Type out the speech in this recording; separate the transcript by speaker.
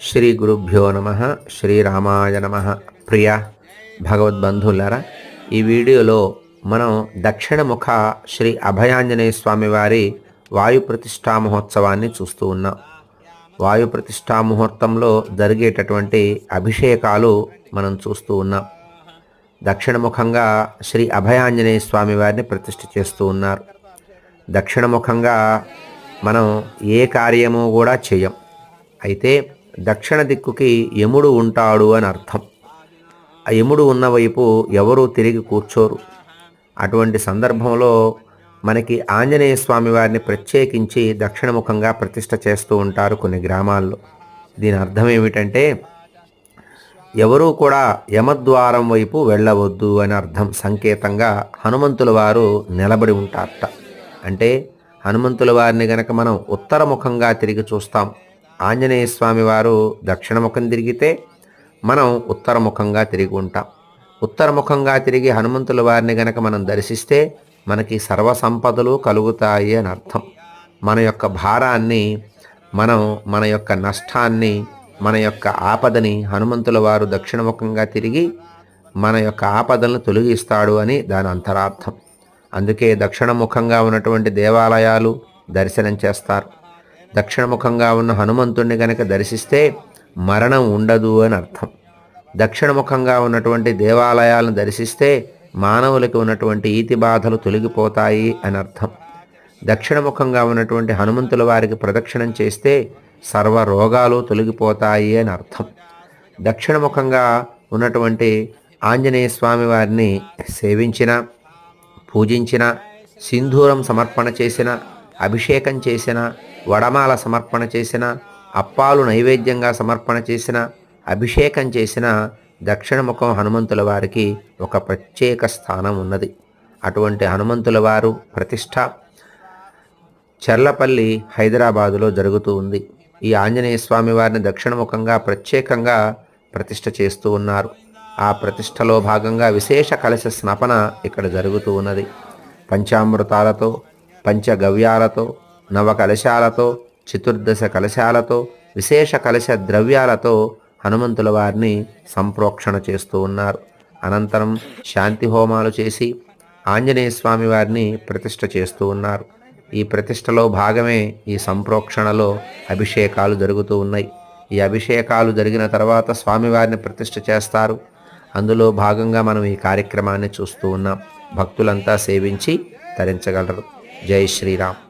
Speaker 1: శ్రీ గురుభ్యో నమ శ్రీరామాయ నమ. ప్రియ భగవద్బంధువులారా ఈ వీడియోలో మనం దక్షిణముఖ శ్రీ అభయాంజనేయ స్వామి వారి వాయు ప్రతిష్టా మహోత్సవాన్ని చూస్తూ ఉన్నాం. వాయు ప్రతిష్టా ముహూర్తంలో జరిగేటటువంటి అభిషేకాలు మనం చూస్తూ ఉన్నాం. దక్షిణముఖంగా శ్రీ అభయాంజనేయ స్వామి వారిని ప్రతిష్ఠ చేస్తూ ఉన్నారు. దక్షిణముఖంగా మనం ఏ కార్యము కూడా చేయం. అయితే దక్షిణ దిక్కుకి యముడు ఉంటాడు అని అర్థం. ఆ యముడు ఉన్న వైపు ఎవరూ తిరిగి కూర్చోరు. అటువంటి సందర్భంలో మనకి ఆంజనేయ స్వామి వారిని ప్రత్యేకించి దక్షిణముఖంగా ప్రతిష్ట చేస్తూ ఉంటారు కొన్ని గ్రామాల్లో. దీని అర్థం ఏమిటంటే ఎవరూ కూడా యమద్వారం వైపు వెళ్ళవద్దు అని అర్థం. సంకేతంగా హనుమంతుల వారు నిలబడి ఉంటారట. అంటే హనుమంతుల వారిని గనక మనం ఉత్తరముఖంగా తిరిగి చూస్తాం ఆంజనేయ స్వామి వారు దక్షిణముఖం తిరిగితే మనం ఉత్తరముఖంగా తిరిగి ఉంటాం. ఉత్తరముఖంగా తిరిగి హనుమంతుల వారిని గనక మనం దర్శిస్తే మనకి సర్వ సంపదలు కలుగుతాయి అని అర్థం. మన యొక్క భారాన్ని మనం మన యొక్క నష్టాన్ని మన యొక్క ఆపదని హనుమంతుల వారు దక్షిణముఖంగా తిరిగి మన యొక్క ఆపదలను తొలగిస్తాడు అని దాని అంతరార్థం. అందుకే దక్షిణముఖంగా ఉన్నటువంటి దేవాలయాలు దర్శనం చేస్తారు. దక్షిణముఖంగా ఉన్న హనుమంతుణ్ణి గనక దర్శిస్తే మరణం ఉండదు అని అర్థం. దక్షిణముఖంగా ఉన్నటువంటి దేవాలయాలను దర్శిస్తే మానవులకి ఉన్నటువంటి ఈతి బాధలు తొలగిపోతాయి అని అర్థం. దక్షిణముఖంగా ఉన్నటువంటి హనుమంతుల వారికి ప్రదక్షిణం చేస్తే సర్వ రోగాలు తొలగిపోతాయి అని అర్థం. దక్షిణముఖంగా ఉన్నటువంటి ఆంజనేయ స్వామి వారిని సేవించిన పూజించిన సింధూరం సమర్పణ చేసిన అభిషేకం చేసిన వడమాల సమర్పణ చేసిన అప్పాలు నైవేద్యంగా సమర్పణ చేసిన అభిషేకం చేసిన దక్షిణముఖం హనుమంతుల వారికి ఒక ప్రత్యేక స్థానం ఉన్నది. అటువంటి హనుమంతుల వారు ప్రతిష్ట చెర్లపల్లి హైదరాబాదులో జరుగుతూ ఉంది. ఈ ఆంజనేయ స్వామి వారిని దక్షిణముఖంగా ప్రత్యేకంగా ప్రతిష్ట చేస్తూ ఉన్నారు. ఆ ప్రతిష్టలో భాగంగా విశేష కలశ స్నపన ఇక్కడ జరుగుతూ ఉన్నది. పంచామృతాలతో పంచగవ్యాలతో నవ కలశాలతో చతుర్దశ కలశాలతో విశేష కలశ ద్రవ్యాలతో హనుమంతుల వారిని సంప్రోక్షణ చేస్తూ ఉన్నారు. అనంతరం శాంతి హోమాలు చేసి ఆంజనేయ స్వామి వారిని ప్రతిష్ట చేస్తూ ఉన్నారు. ఈ ప్రతిష్టలో భాగమే ఈ సంప్రోక్షణలో అభిషేకాలు జరుగుతూ ఉన్నాయి. ఈ అభిషేకాలు జరిగిన తర్వాత స్వామివారిని ప్రతిష్ట చేస్తారు. అందులో భాగంగా మనం ఈ కార్యక్రమాన్ని చూస్తూ ఉన్నాం. భక్తులంతా సేవించి ధరించగలరు. జై శ్రీరామ్.